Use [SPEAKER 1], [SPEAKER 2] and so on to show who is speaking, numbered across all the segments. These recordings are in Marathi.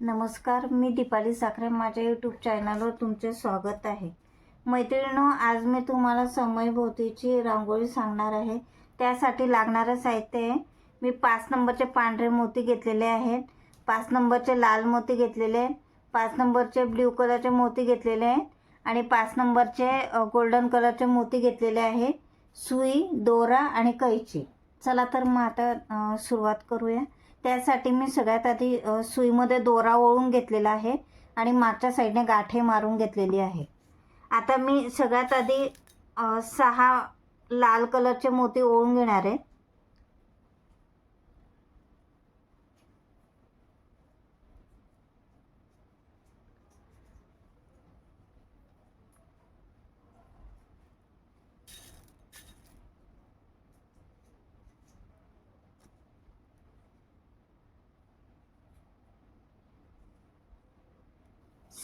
[SPEAKER 1] नमस्कार मी दीपाली साखरे. माझ्या यूट्यूब चॅनलवर तुमचे स्वागत आहे. मैत्रिणीनो आज मी तुम्हाला समयभोवतीची रांगोळी सांगणार आहे. त्यासाठी लागणारं साहित्य आहे. मी पाच नंबरचे पांढरे मोती घेतलेले आहेत. पाच नंबरचे लाल मोती घेतलेले आहेत. पाच नंबरचे ब्ल्यू कलरचे मोती घेतलेले आहेत. आणि पाच नंबरचे गोल्डन कलरचे मोती घेतलेले आहे सुई दोरा आणि कैची. चला तर मग आता सुरुवात करूया. त्यासाठी मी सगळ्यात आधी सुईमध्ये दोरा ओळून घेतलेला आहे आणि मागच्या साईडने गाठे मारून घेतलेली आहे. आता मी सगळ्यात आधी सहा लाल कलरचे मोती ओळून घेणार आहे.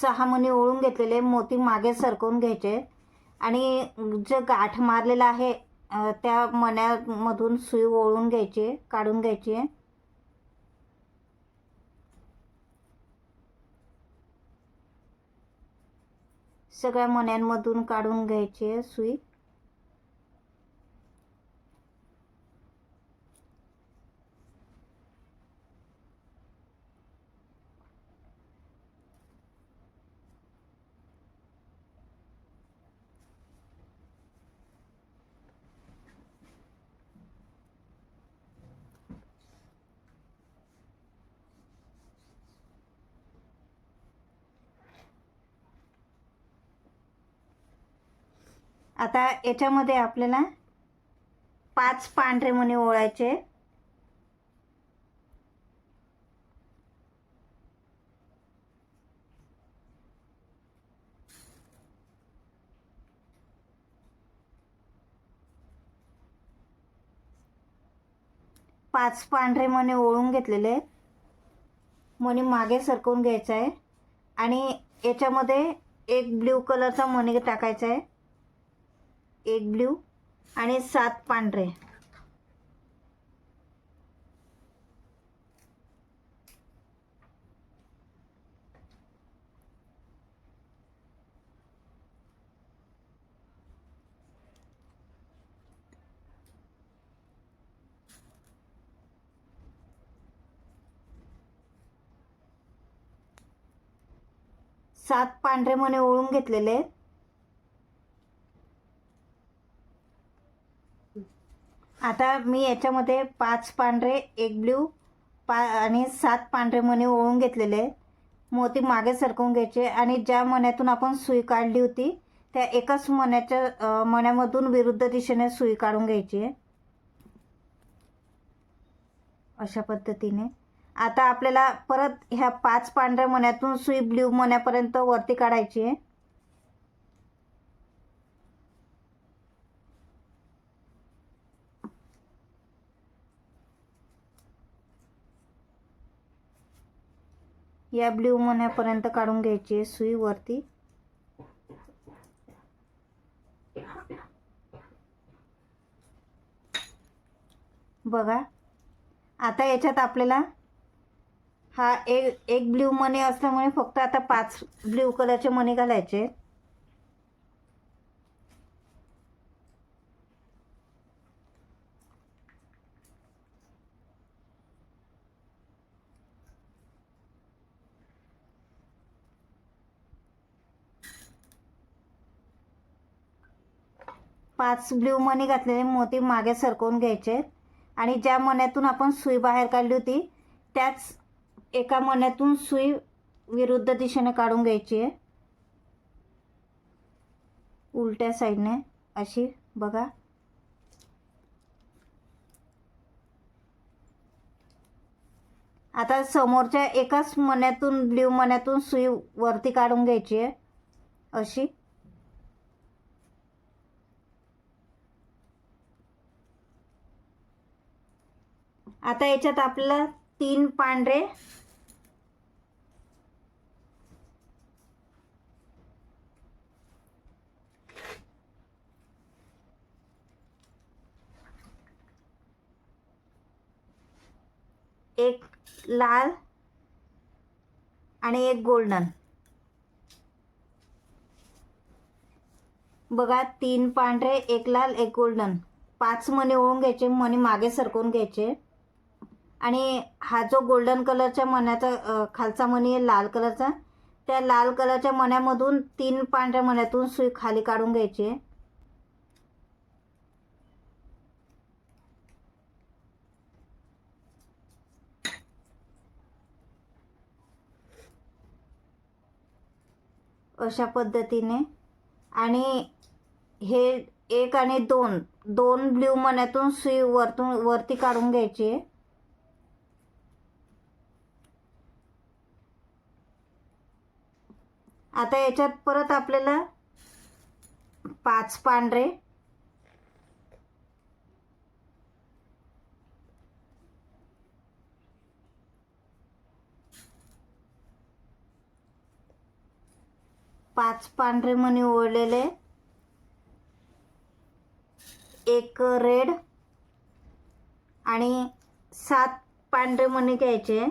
[SPEAKER 1] सहा मणी ओळून घेतलेले मोती मागे सरकवून घ्यायचे. आणि जे गाठ मारलेला आहे त्या मण्यामधून सुई ओळून घ्यायची काढून घ्यायची. आहे सगळ्या मण्यांमधून काढून घ्यायची आहे सुई. आता याच्यामध्ये आपल्याला पाच पांढरे मणी ओळायचे. पाच पांढरे मणी ओळून घेतलेले. आहेत मणी मागे सरकवून घ्यायचा आहे. आणि याच्यामध्ये एक ब्ल्यू कलरचा मणी टाकायचा आहे. एक ब्ल्यू आणि सात पांढरे. सात पांढरे मने ओळून घेतलेले आहेत. आता मी याच्यामध्ये पाच पांढरे एक ब्ल्यू पा आणि सात पांढरे मणी ओळून घेतलेले आहेत. मोती मागे सरकवून घ्यायचे आणि ज्या मण्यातून आपण सुई काढली होती त्या एकाच मण्याच्या मण्यामधून विरुद्ध दिशेने सुई काढून घ्यायची आहे. अशा पद्धतीने. आता आपल्याला परत ह्या पाच पांढऱ्या मण्यातून सुई ब्ल्यू मण्यापर्यंत वरती काढायची आहे. या ब्ल्यू मण्यापर्यंत काढून घ्यायची आहे सुई वरती. बघा. आता याच्यात आपल्याला हा एक एक ब्ल्यू मनी असल्यामुळे फक्त आता पाच ब्ल्यू कलरचे मणी घालायचे. पाच ब्ल्यू मनी घातलेले मोती मागे सरकवून घ्यायचे. आणि ज्या मण्यातून आपण सुई बाहेर काढली होती त्याच एका मण्यातून सुई विरुद्ध दिशेने काढून घ्यायची आहे. उलट्या साईडने अशी बघा. आता समोरच्या एकाच मण्यातून ब्ल्यू मण्यातून सुई वरती काढून घ्यायची आहे. अशी. आता याच्यात आपलं तीन पांढरे. एक लाल आणि एक गोल्डन. बघा तीन पांढरे एक लाल एक गोल्डन. पाच मणी ओळून घ्यायचे मणी मागे सरकवून घ्यायचे. आणि हा जो गोल्डन कलरच्या मण्याचा खालचा मणी आहे लाल कलरचा त्या लाल कलरच्या मण्यामधून तीन पांढऱ्या मण्यातून सुई खाली काढून घ्यायची आहे. अशा पद्धतीने. आणि हे एक आणि दोन दोन ब्ल्यू मण्यातून सुई वरतून वरती काढून घ्यायची आहे. आता याच्यात परत आपल्याला पाच पांढरे. पाच पांढरे मणी ओढलेले. एक रेड आणि सात पांढरे मणी घ्यायचे.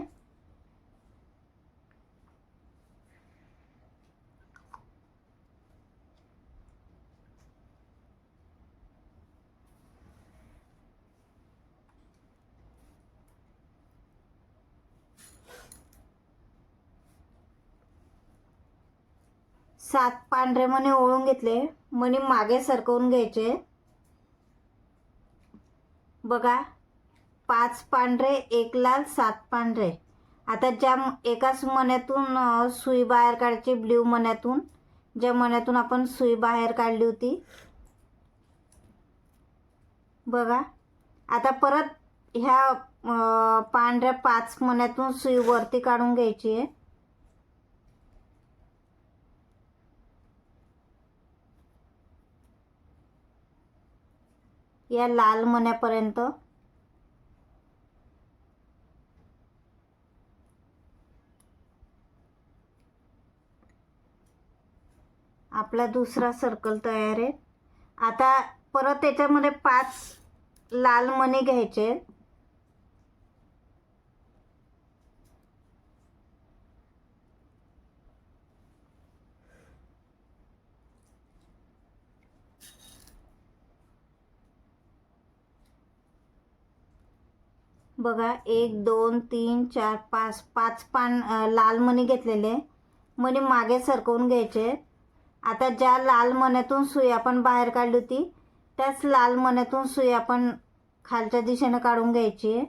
[SPEAKER 1] सात पांढरे मणी ओळून घेतले. मणी मागे सरकवून घ्यायचे. बघा पाच पांढरे एक लाल सात पांढरे. आता ज्या एकाच मण्यातून सुई बाहेर काढायची ब्ल्यू मण्यातून ज्या मण्यातून आपण सुई बाहेर काढली होती. बघा आता परत ह्या पांढऱ्या पाच मण्यातून सुई वरती काढून घ्यायची आहे. या लाल मण्यापर्यंत. आपला दुसरा सर्कल तयार आहे. आता परत त्याच्यामध्ये पाच लाल मणी घ्यायचे. बघा एक दोन तीन चार पाच पाच पान लाल मणी घेतलेले. मणी मागे सरकवून घ्यायचे. आता ज्या लाल मण्यातून सुई आपण बाहेर काढली होती त्याच लाल मण्यातून सुई आपण खालच्या दिशेनं काढून घ्यायची.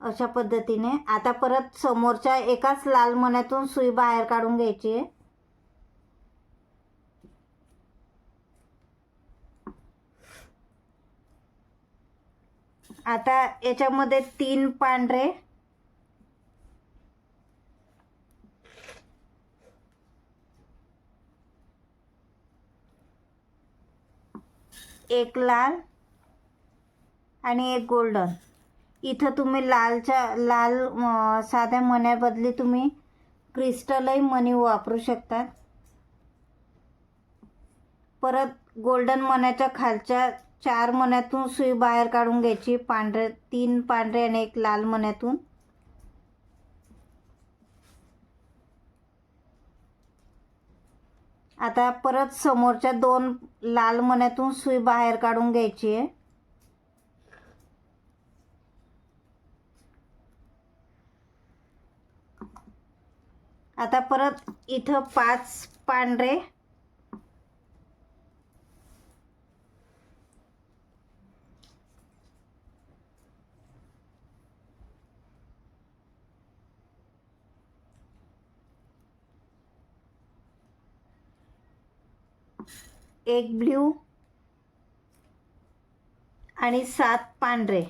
[SPEAKER 1] अशा पद्धतीने. आता परत समोरच्या एकाच लाल मण्यातून सुई बाहेर काढून घ्यायची. आता याच्यामध्ये तीन पांढरे. एक लाल आणि एक गोल्डन. इथं तुम्ही लालच्या लाल साध्या मण्याबदली तुम्ही क्रिस्टलही मणी वापरू शकतात. परत गोल्डन मण्याच्या खालच्या चार मण्यातून सुई बाहेर काढून घ्यायची पांढरे तीन पांढरे आणि एक लाल मण्यातून आता परत समोरच्या दोन लाल मण्यातून सुई बाहेर काढून घ्यायची आहे. आता परत इथं पाच पांढरे एक ब्ल्यू आणि सात पांढरे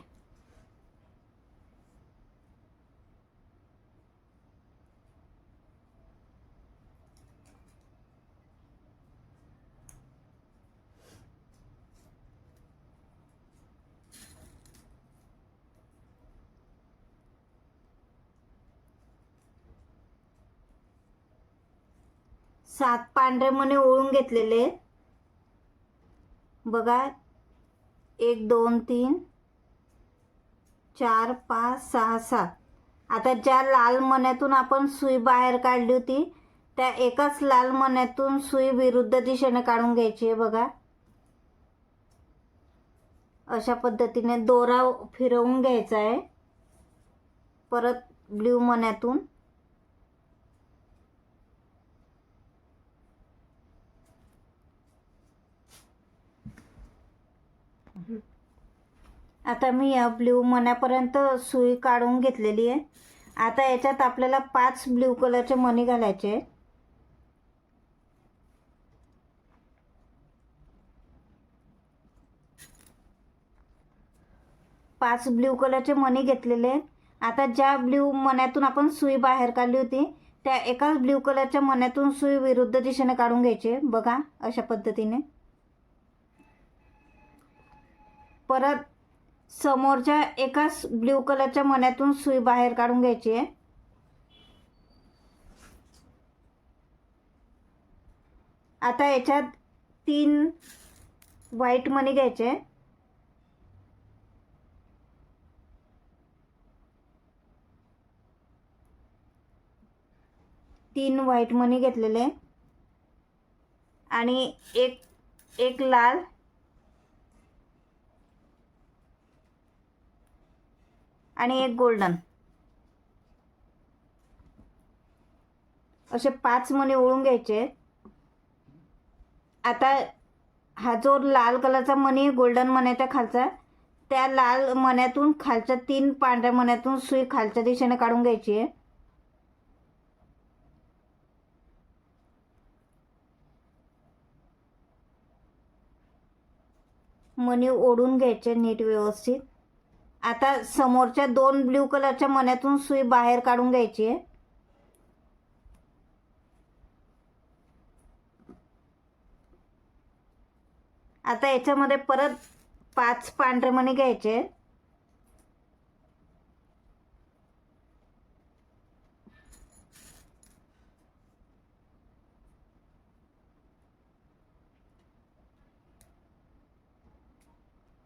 [SPEAKER 1] सात पांढरे मने ओळून घेतलेले आहेत. बघा एक दोन तीन चार पाच सहा सात. आता ज्या लाल मण्यातून आपण सुई बाहेर काढली होती त्या एकाच लाल मण्यातून सुई विरुद्ध दिशेने काढून घ्यायची आहे बघा. अशा पद्धतीने दोरा फिरवून घ्यायचा आहे. परत ब्ल्यू मण्यातून. आता मी या ब्ल्यू मण्यापर्यंत सुई काढून घेतलेली आहे आता याच्यात आपल्याला पाच ब्ल्यू कलरचे मणी घालायचे आहेत. पाच ब्ल्यू कलरचे मणी घेतलेले आहेत आता ज्या ब्ल्यू मण्यातून आपण सुई बाहेर काढली होती त्या एकाच ब्ल्यू कलरच्या मण्यातून सुई विरुद्ध दिशेने काढून घ्यायची आहे. बघा अशा पद्धतीने परत समोरच्या एकाच ब्ल्यू कलरच्या मण्यातून सुई बाहेर काढून घ्यायची आहे. आता याच्यात तीन व्हाईट मनी घ्यायचे तीन व्हाईट मनी घेतलेले आणि एक एक लाल आणि एक गोल्डन. असे पाच मणी ओळून घ्यायचे. आता हा जो लाल कलरचा मणी गोल्डन मण्याच्या खालचा त्या लाल मण्यातून खालच्या तीन पांढऱ्या मण्यातून सुई खालच्या दिशेने काढून घ्यायची. आहे मणी ओढून घ्यायचे नीट व्यवस्थित. आता समोरच्या दोन ब्ल्यू कलरच्या मण्यातून सुई बाहेर काढून घ्यायची आहे. आता याच्यामध्ये परत पाच पांढरे मणी घ्यायचे.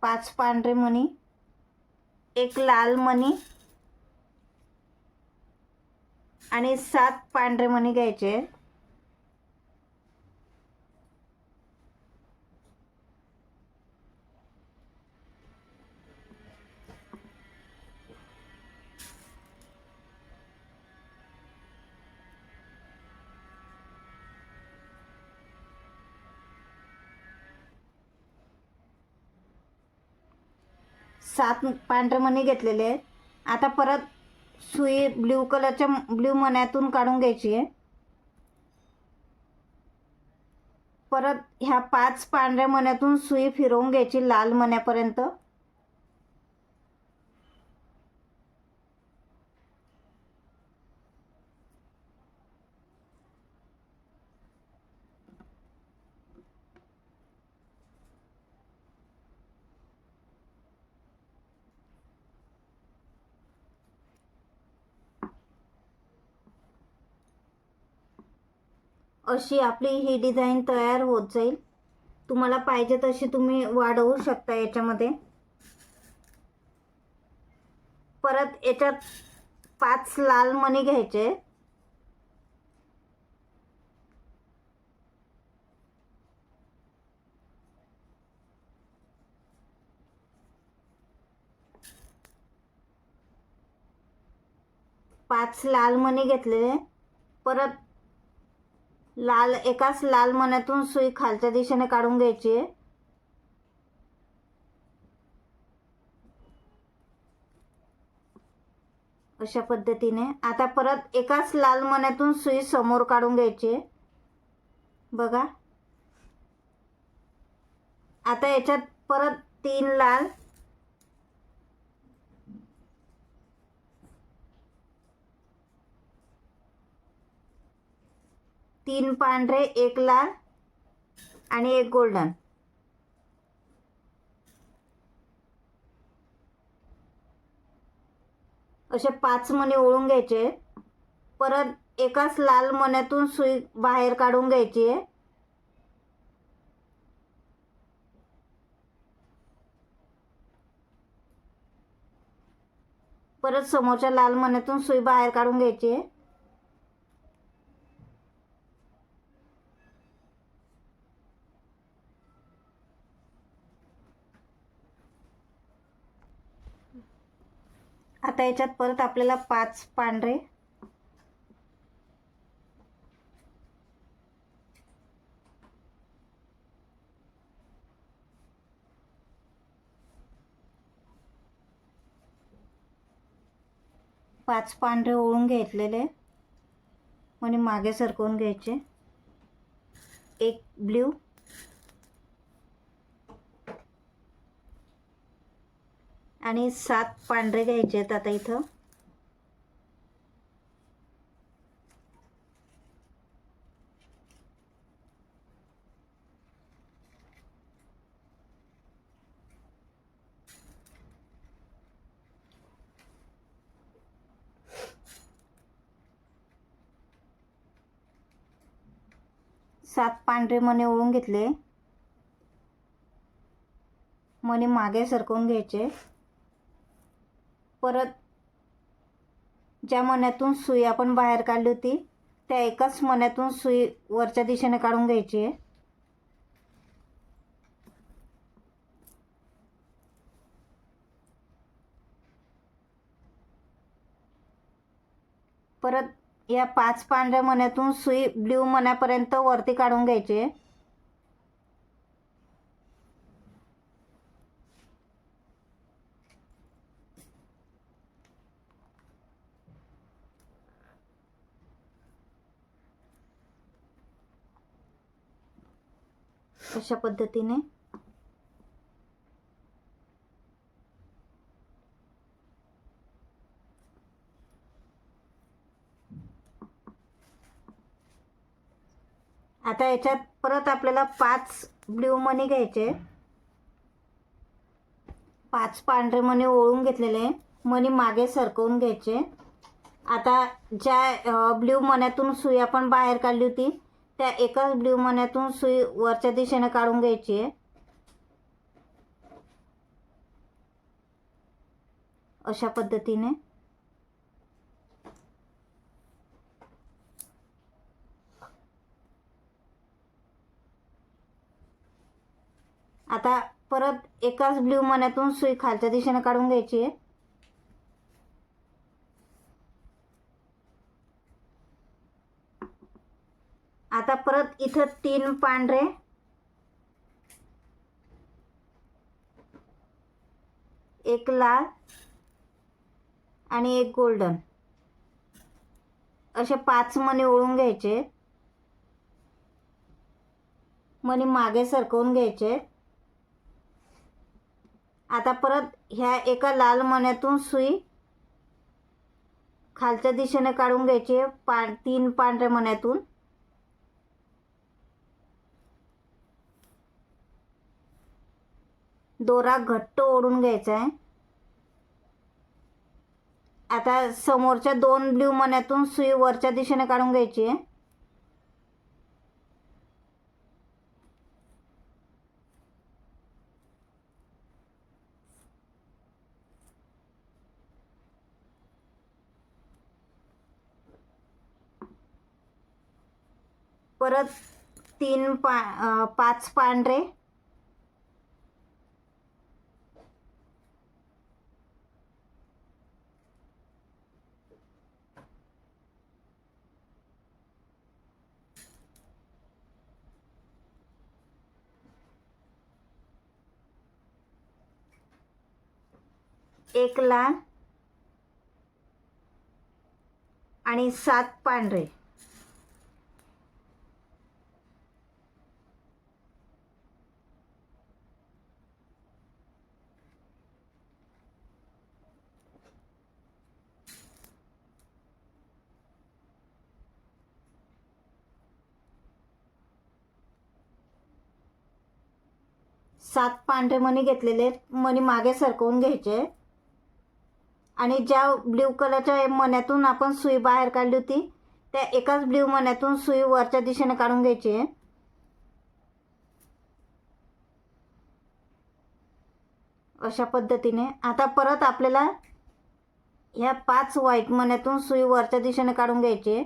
[SPEAKER 1] पाच पांढरे मणी. एक लाल मणी आणि सात पांढरे मणी घ्यायचे. सात पांढरे मणी घेतलेले आहेत. आता परत सुई ब्ल्यू कलरच्या ब्ल्यू मण्यातून काढून घ्यायची आहे. परत ह्या पाच पांढऱ्या मण्यातून सुई फिरवून घ्यायची लाल मण्यापर्यंत. अशी आपली ही डिझाईन तयार होत जाईल. तुम्हाला पाहिजे तशी तुम्ही वाढवू शकता याच्यामध्ये. परत याच्यात पाच लाल मणी घ्यायचे. पाच लाल मणी घेतलेले. परत लाल एकाच लाल मण्यातून सुई खालच्या दिशेने काढून घ्यायची. आहे अशा पद्धतीने. आता परत एकाच लाल मण्यातून सुई समोर काढून घ्यायची. आहे बघा. आता याच्यात परत तीन लाल तीन पांढरे एक लाल आणि एक गोल्डन असे पाच मणी ओळून घ्यायचे. परत एकाच लाल मण्यातून सुई बाहेर काढून घ्यायची आहे. परत समोरच्या लाल मण्यातून सुई बाहेर काढून घ्यायची आहे. आता याच्यात परत आपल्याला पाच पांढरे. पाच पांढरे ओळून घेतलेले. म्हणजे मागे सरकवून घ्यायचे. एक ब्ल्यू. आणि सात पांढरे घ्यायचे आहेत आता इथं. सात पांढरे मणे ओळून घेतले. मणी मागे सरकवून घ्यायचे. परत ज्या मण्यातून सुई आपण बाहेर काढली होती त्या एकाच मण्यातून सुई वरच्या दिशेने काढून घ्यायची आहे. परत या पाच पांढऱ्या मण्यातून सुई ब्ल्यू मण्यापर्यंत वरती काढून घ्यायची आहे. अशा पद्धतीने. आता याच्यात परत आपल्याला पाच ब्ल्यू मनी घ्यायचे. पाच पांढरे मणी ओळून घेतलेले. मणी मागे सरकवून घ्यायचे. आता ज्या ब्ल्यू मण्यातून सुई आपण बाहेर काढली होती. त्या एकाच ब्ल्यू मण्यातून सुई वरच्या दिशेने काढून घ्यायची आहे. अशा पद्धतीने. आता परत एकाच ब्ल्यू मण्यातून सुई खालच्या दिशेने काढून घ्यायची आहे आता परत इथं तीन पांढरे. एक लाल आणि एक गोल्डन. असे पाच मणी ओळून घ्यायचे. मणी मागे सरकवून घ्यायचे. आता परत ह्या एका लाल मण्यातून सुई खालच्या दिशेने काढून घ्यायची. पा तीन पांढऱ्या मण्यातून. दोरा घट्ट ओढून घ्यायचा आहे. आता समोरच्या दोन ब्ल्यू मण्यातून सुई वरच्या दिशेने काढून घ्यायची आहे. परत तीन पा पाच पांढरे एक लाल आणि सात पांढरे. सात पांढरे मणी घेतलेले मणी मागे सरकवून घ्यायचे आणि ज्या ब्ल्यू कलरच्या मण्यातून आपण सुई बाहेर काढली होती त्या एकाच ब्ल्यू मण्यातून सुई वरच्या दिशेने काढून घ्यायची आहे. अशा पद्धतीने. आता परत आपल्याला ह्या पाच व्हाईट मण्यातून सुई वरच्या दिशेने काढून घ्यायची आहे.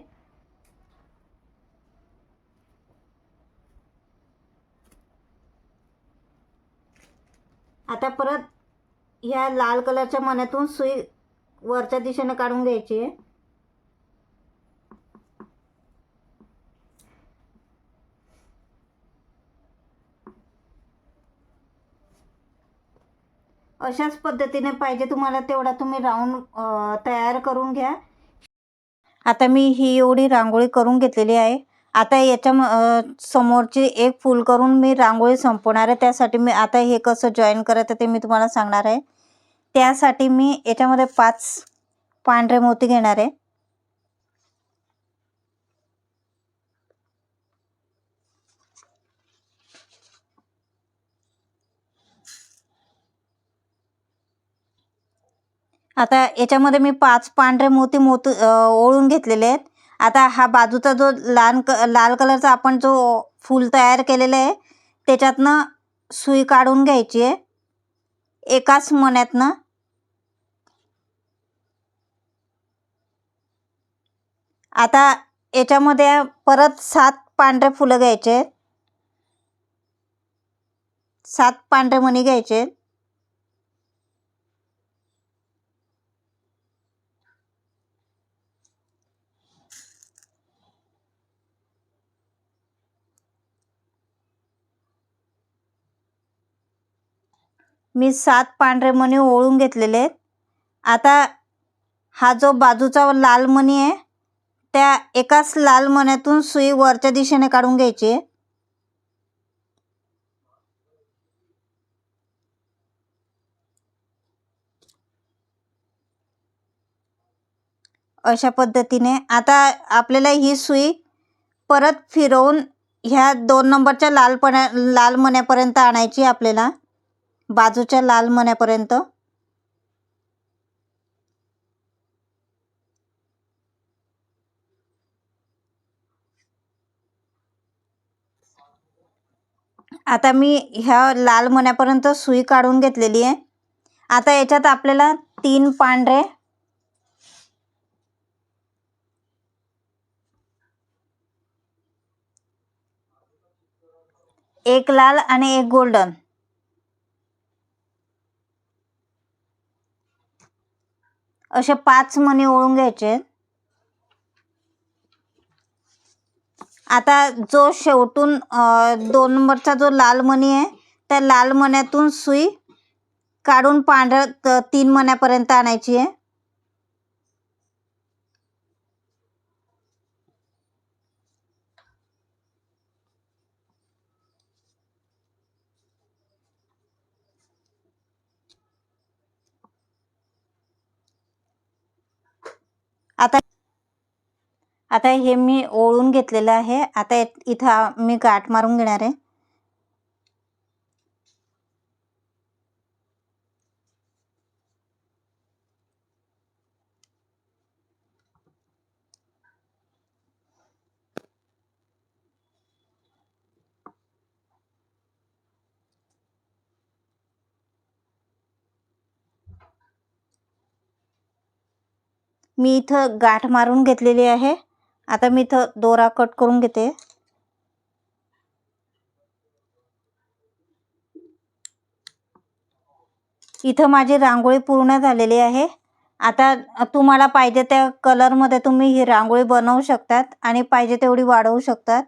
[SPEAKER 1] आता परत ह्या लाल कलरच्या मण्यातून सुई वरच्या दिशेने काढून घ्यायची. आहे अशाच पद्धतीने पाहिजे तुम्हाला तेवढा तुम्ही राऊंड तयार करून घ्या. आता मी ही एवढी रांगोळी करून घेतलेली आहे. आता याच्या समोरची एक फूल करून मी रांगोळी संपवणार आहे. त्यासाठी मी आता हे कसं जॉईन करायचं ते मी तुम्हाला सांगणार आहे. त्यासाठी मी याच्यामध्ये पाच पांढरे मोती घेणार आहे. आता याच्यामध्ये मी पाच पांढरे मोती मोती ओळून घेतलेले आहेत. आता हा बाजूचा जो लाल क लाल कलरचा आपण जो फूल तयार केलेला आहे त्याच्यातनं सुई काढून घ्यायची आहे. एकाच मण्यातनं आता याच्यामध्ये परत सात पांढरे फुलं घ्यायचे. आहेत सात पांढरे मणी घ्यायचे. आहेत मी सात पांढरे मणी ओळून घेतलेले आहेत. आता हा जो बाजूचा लाल मणी आहे त्या एकाच लाल मण्यातून सुई वरच्या दिशेने काढून घ्यायची आहे. अशा पद्धतीने आता आपल्याला ही सुई परत फिरवून ह्या दोन नंबरच्या लालपण्या लाल मण्यापर्यंत आणायची आपल्याला. बाजूच्या लाल मण्यापर्यंत. आता मी ह्या लाल मण्यापर्यंत सुई काढून घेतलेली आहे. आता याच्यात आपल्याला तीन पांढरे एक लाल आणि एक गोल्डन. असे पाच मणी ओळून घ्यायचे. आता जो शेवटून दोन नंबरचा जो लाल मणी आहे त्या लाल मण्यातून सुई काढून पांढऱ्या तीन मण्यापर्यंत आणायची आहे. आता आता हे मी ओळून घेतलेलं आहे. आता इथं मी गाठ मारून घेणार आहे. मी इथं गाठ मारून घेतलेली आहे. आता मी इथं दोरा कट करून घेते. इथं माझी रांगोळी पूर्ण झालेली आहे. आता तुम्हाला पाहिजे त्या कलरमध्ये तुम्ही ही रांगोळी बनवू शकतात आणि पाहिजे तेवढी वाढवू शकतात.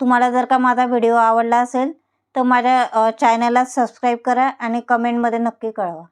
[SPEAKER 1] तुम्हाला जर का माझा व्हिडिओ आवडला असेल तर माझ्या चॅनलला सबस्क्राईब करा आणि कमेंटमध्ये नक्की कळवा.